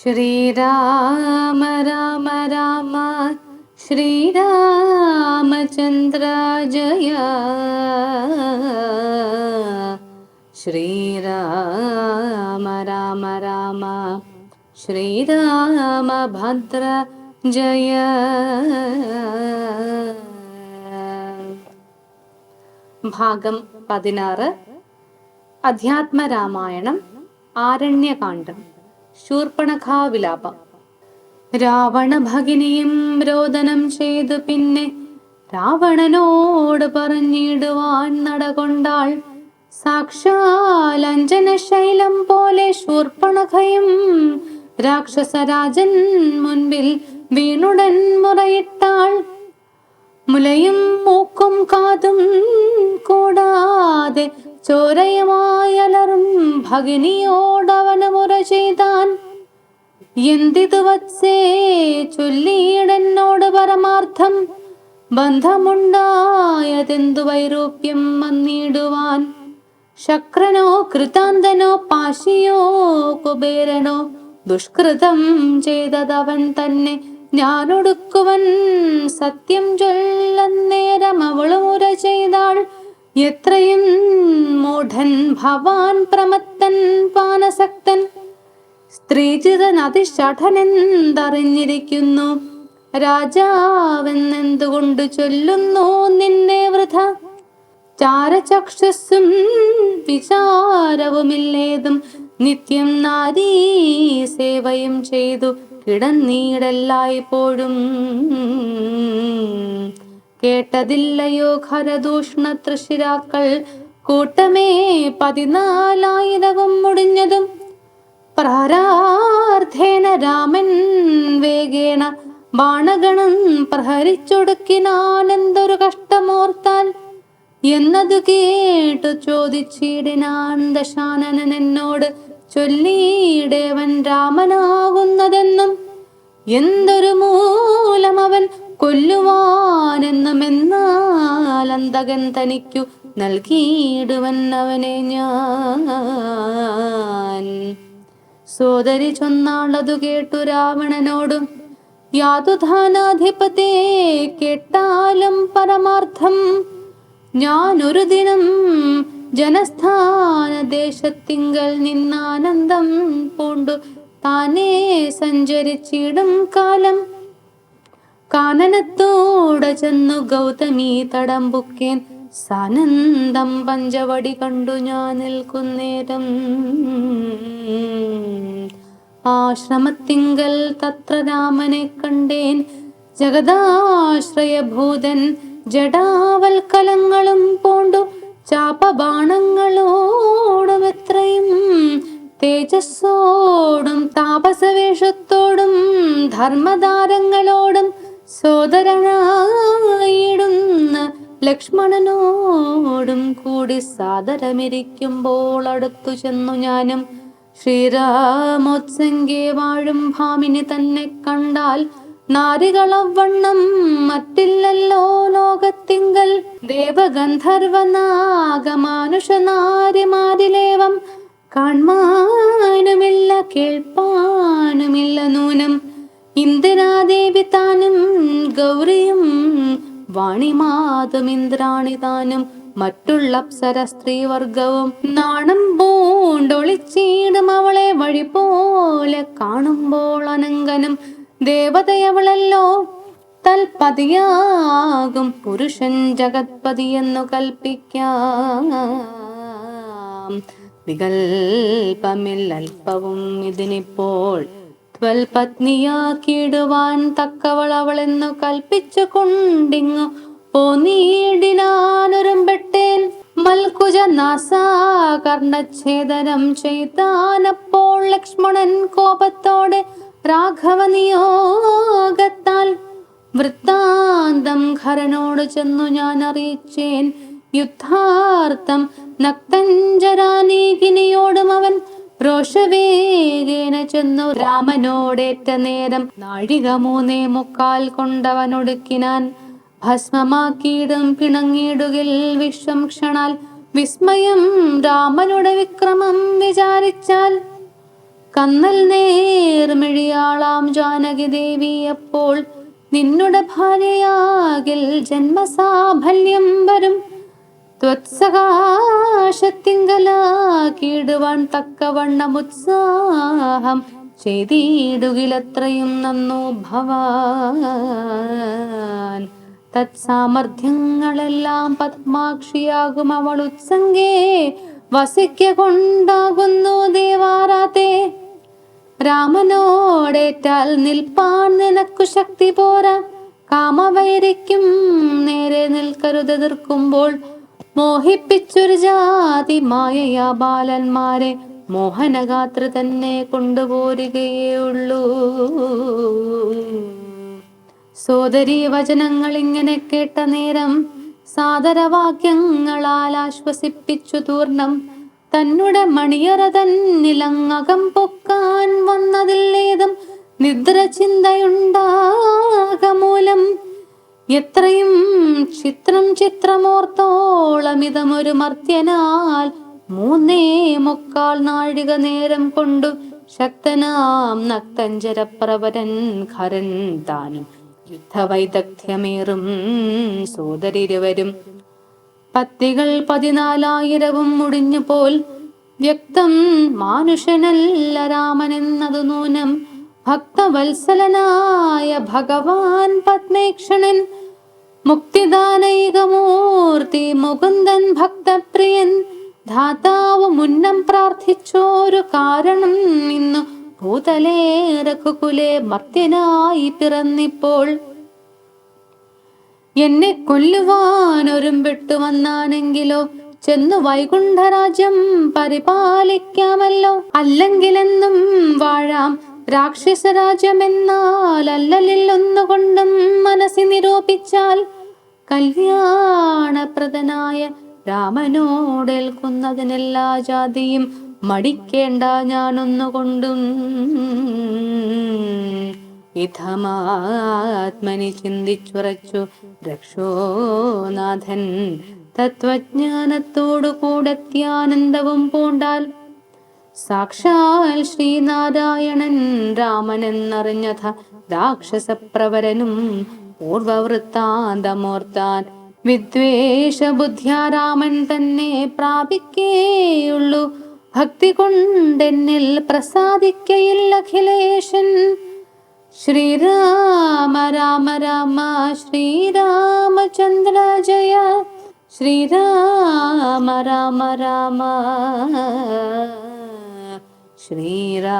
ശ്രീരാമ രാമ രാമ ശ്രീരാമചന്ദ്ര ജയ ശ്രീരാമ രാമ രാമ ശ്രീരാമഭദ്ര ജയ ഭാഗം പതിനാറ്. അധ്യാത്മരാമായണം ആരണ്യകാന്ഡം. ശൂർപ്പണഖാവിലാപം. രാവണ ഭഗിനിയും രോദനം ചെയ്തു പിന്നെ രാവണനോട് പറഞ്ഞിടുവാൻ നടകൊണ്ടാൾ സാക്ഷാൽ അഞ്ജന ശൈലം പോലെ ശൂർപ്പണഖയും രാക്ഷസരാജൻ മുൻപിൽ വീണുടൻ മുറയിട്ടാൾ. മുലയും മൂക്കും കാതും കൂടാതെ ചോരയുമായലറും ഭഗിനിയോടവന് മുറ ചെയ്താൻ എന്തിതു ചൊല്ലിയിടെന്നോട് പരമാർത്ഥം ബന്ധമുണ്ടായതെന്തു വൈരൂപ്യം വന്നിടുവാൻ? ശക്രനോ കൃതാന്തനോ പാശിയോ കുബേരനോ ദുഷ്കൃതം ചെയ്തതവൻ തന്നെ ഞാനൊടുക്കുവൻ സത്യം ചൊല്ലന്നേരം അവളുമുര ചെയ്താൾ എത്രയും മൂഢൻ ഭവാൻ പ്രമത്തൻ പാനസക്തൻ സ്ത്രീജിതൻ അതിഷഠനെന്തറിഞ്ഞിരിക്കുന്നു രാജാവെന്നെന്തുകൊണ്ട് ചൊല്ലുന്നു നിന്നെ വൃഥ? ചാരചക്ഷസ്സും വിചാരവുമില്ലേതും നിത്യം നാരീ സേവയും ചെയ്തു കിടന്നീടല്ലായ്പോഴും. കേട്ടതില്ലയോ ഖരദൂഷ്ണ തൃശിരാക്കൾ കൂട്ടമേ പതിനാലായിരവും മുടിഞ്ഞതും പ്രാരാർത്ഥേന രാമൻ വേഗേണ ബാണഗണം പ്രഹരിച്ചൊടുക്കിനാനെന്തൊരു കഷ്ടമോർത്താൽ? എന്നതു കേട്ടു ചോദിച്ചിടിനാൻ ദശാനനൻ എന്നോട് ചൊല്ലിയിടേവൻ രാമനാകുന്നതെന്നും എന്തൊരു മൂലം അവൻ കൊല്ലുവാനെന്നും എന്നാൽ അന്തകൻ തനിക്കു നൽകിയിടുവൻ അവനെ ഞാൻ. സോദരി ചൊന്നാളതു കേട്ടു രാവണനോടും യാതുധാനാധിപതേ കേട്ടാലും പരമാർത്ഥം. ഞാൻ ഒരു ദിനം ജനസ്ഥാന ദേശത്തിങ്കൽ നിന്നാനന്ദം പൂണ്ടു. താനേ സഞ്ചരിച്ചിടും കാലം. കാനനത്തോടെ ചെന്നു ഗൗതമി തടമ്പുക്കേൻ. സാനന്ദം പഞ്ചവടി കണ്ടു ഞാൻ നിൽക്കുന്നേരം. ആശ്രമത്തിങ്കൽ തത്ര രാമനെ കണ്ടേൻ. ജഗദാശ്രയഭൂതൻ ജടാവൽക്കലങ്ങളും പോണ്ടു. ചാപബാണങ്ങളോടും എത്രയും തേജസ്സോടും താപസവേഷത്തോടും ധർമ്മധാരങ്ങളോടും സോദരനായിടുന്ന ലക്ഷ്മണനോടും കൂടി സാദരമിരിക്കുമ്പോൾ അടുത്തു ചെന്നു ഞാനും. ശ്രീരാമോത്സംഗേ വാഴും ഭാമിനി തന്നെ കണ്ടാൽ നാരികളവണ്ണം മറ്റില്ലല്ലോ ലോകത്തിങ്കൽ. ദേവഗന്ധർവനാഗമാനുഷനാരിമാരിലേവം. കാൺമാനുമില്ല കേൾപ്പാനുമില്ല നൂനം. ഇന്ദിരാദേവി താനും ഗൗരിയും വാണിമാതും ഇന്ദ്രാണി താനും മറ്റുള്ള അപ്സര സ്ത്രീവർഗവും നാണം പൂണ്ടൊളിച്ചീടും അവളെ വഴി പോലെ കാണുമ്പോൾ അനങ്കനും ദേവതയവളല്ലോ തൽപതിയാകും പുരുഷൻ ജഗത്പതി എന്നു കൽപ്പിക്കാം. വികൽപ്പമില്ലൽപ്പവും ഇതിനിപ്പോൾ ത്വൽപത്നിയാക്കിയിടുവാൻ തക്കവൾ അവളെന്നു കൽപ്പിച്ചു കൊണ്ടിങ്ങു. പോന്നീടിനാനൊരുമ്പെട്ടേൻ മൽക്കുജ നാസാകർണഛേദനം ചെയ്താനപ്പോൾ ലക്ഷ്മണൻ കോപത്തോടെ രാഘവനിയോഗത്താൽ വൃത്താന്തം ഖരനോട് ചെന്നു ഞാൻ അറിയിച്ചേൻ യുദ്ധാർത്ഥം നക്തഞ്ചരാനീകിനിയോടും അവൻ രോഷവേഗേന ചെന്നു. രാമനോടേറ്റ നേരം നാഴിക മൂന്നേ മുക്കാൽ കൊണ്ടവനൊടുക്കിനാൻ ഭസ്മമാക്കിയിടും പിണങ്ങിയിടുകിൽ വിശ്വം ക്ഷണാൽ. വിസ്മയം രാമനുടെ വിക്രമം വിചാരിച്ചാൽ കന്നൽ നേർമിഴിയാളാം ജാനകി ദേവി അപ്പോൾ നിന്നുടെ ഭാര്യയാകിൽ ജന്മസാഫല്യം വരും. ത്വത്സകാശത്തിങ്കലാക്കിയിടുവാൻ തക്കവണ്ണമുത്സാഹം ചെയ്തിടുകിലത്രയും നന്നു ഭവാൻ. തത്സാമർഥ്യങ്ങളെല്ലാം പത്മാക്ഷിയാകും അവൾ ഉത്സംഗേ. വസിക്ക കൊണ്ടാകുന്നു ദേവാരാതേ രാമനോടേറ്റാൽ നിൽപ്പാൻ നിനക്കു ശക്തി പോരാ. കാമവൈരിക്കും നേരെ നിൽക്കരുതെതിർക്കുമ്പോൾ മോഹിപ്പിച്ചൊരു ജാതി മായയാ ബാലന്മാരെ മോഹനഗാത്ര തന്നെ കൊണ്ടുപോരുകയേ ഉള്ളൂ സോദരി വചനങ്ങൾ ഇങ്ങനെ കേട്ട നേരം സാദരവാക്യങ്ങളാൽ ആശ്വസിപ്പിച്ചു തൂർണം. തന്നുടെ മണിയറ തന്നിലങ്ങകം പൊക്കാൻ വന്നതില്ലേതും നിദ്ര ചിന്തയുണ്ടാകമൂലം എത്രയും ചിത്രം ചിത്രമോർത്തോളമിതമൊരു മർത്യനാൽ മൂന്നേ മുക്കാൽ നാഴിക നേരം കൊണ്ടു ശക്തനാം നക്തഞ്ചരപ്രവരൻ ഖരൻ താനും യുദ്ധവൈദഗ്ധ്യമേറും സോദരിരുവരും. പത്തികൾ പതിനാലായിരവും മുടിഞ്ഞു പോൽ വ്യക്തം മാനുഷനല്ല രാമനെന്നതു നൂനം ഭക്തവത്സലനായ ഭഗവാൻ പത്മേക്ഷണൻ മുക്തിദാനൈകമൂർത്തി മുകുന്ദൻ ഭക്തപ്രിയൻ ധാതാവ് മുന്നം പ്രാർത്ഥിച്ചോരു കാരണം ഇന്നു ഭൂതലേ മർത്യനായി പിറന്നിപ്പോൾ. എന്നെ കൊല്ലുവാൻ ഒരുമ്പിട്ടു വന്നാണെങ്കിലോ ചെന്നു വൈകുണ്ഠരാജ്യം പരിപാലിക്കാമല്ലോ. അല്ലെങ്കിലെന്നും വാഴാം രാക്ഷസരാജ്യമെന്നാൽ അല്ലലിൽ ഒന്നുകൊണ്ടും മനസ്സി നിരൂപിച്ചാൽ കല്യാണപ്രദനായ രാമനോടേൽക്കുന്നതിനെല്ലാ ജാതിയും മടിക്കേണ്ട ഞാനൊന്നുകൊണ്ടും ഇഥമാത്മനി ചിന്തിച്ചുറച്ചു രക്ഷോനാഥൻ തത്വജ്ഞാനത്തോടു കൂടത്യാനന്ദവും പൂണ്ടാൽ സാക്ഷാൽ ശ്രീനാരായണൻ രാമനെന്നറിഞ്ഞഥ രാക്ഷസപ്രവരനും പൂർവവൃത്താന്തമോർത്താൻ വിദ്വേഷ ബുദ്ധ്യാരാമൻ തന്നെ പ്രാപിക്കേയുള്ളൂ. ഭക്തി കൊണ്ടെന്നിൽ പ്രസാദിക്കയില്ല അഖിലേഷൻ ശ്രീരാമ രാമ രാമ ശ്രീരാമചന്ദ്ര श्रीराम राम राम। श्रीरामभद्रजय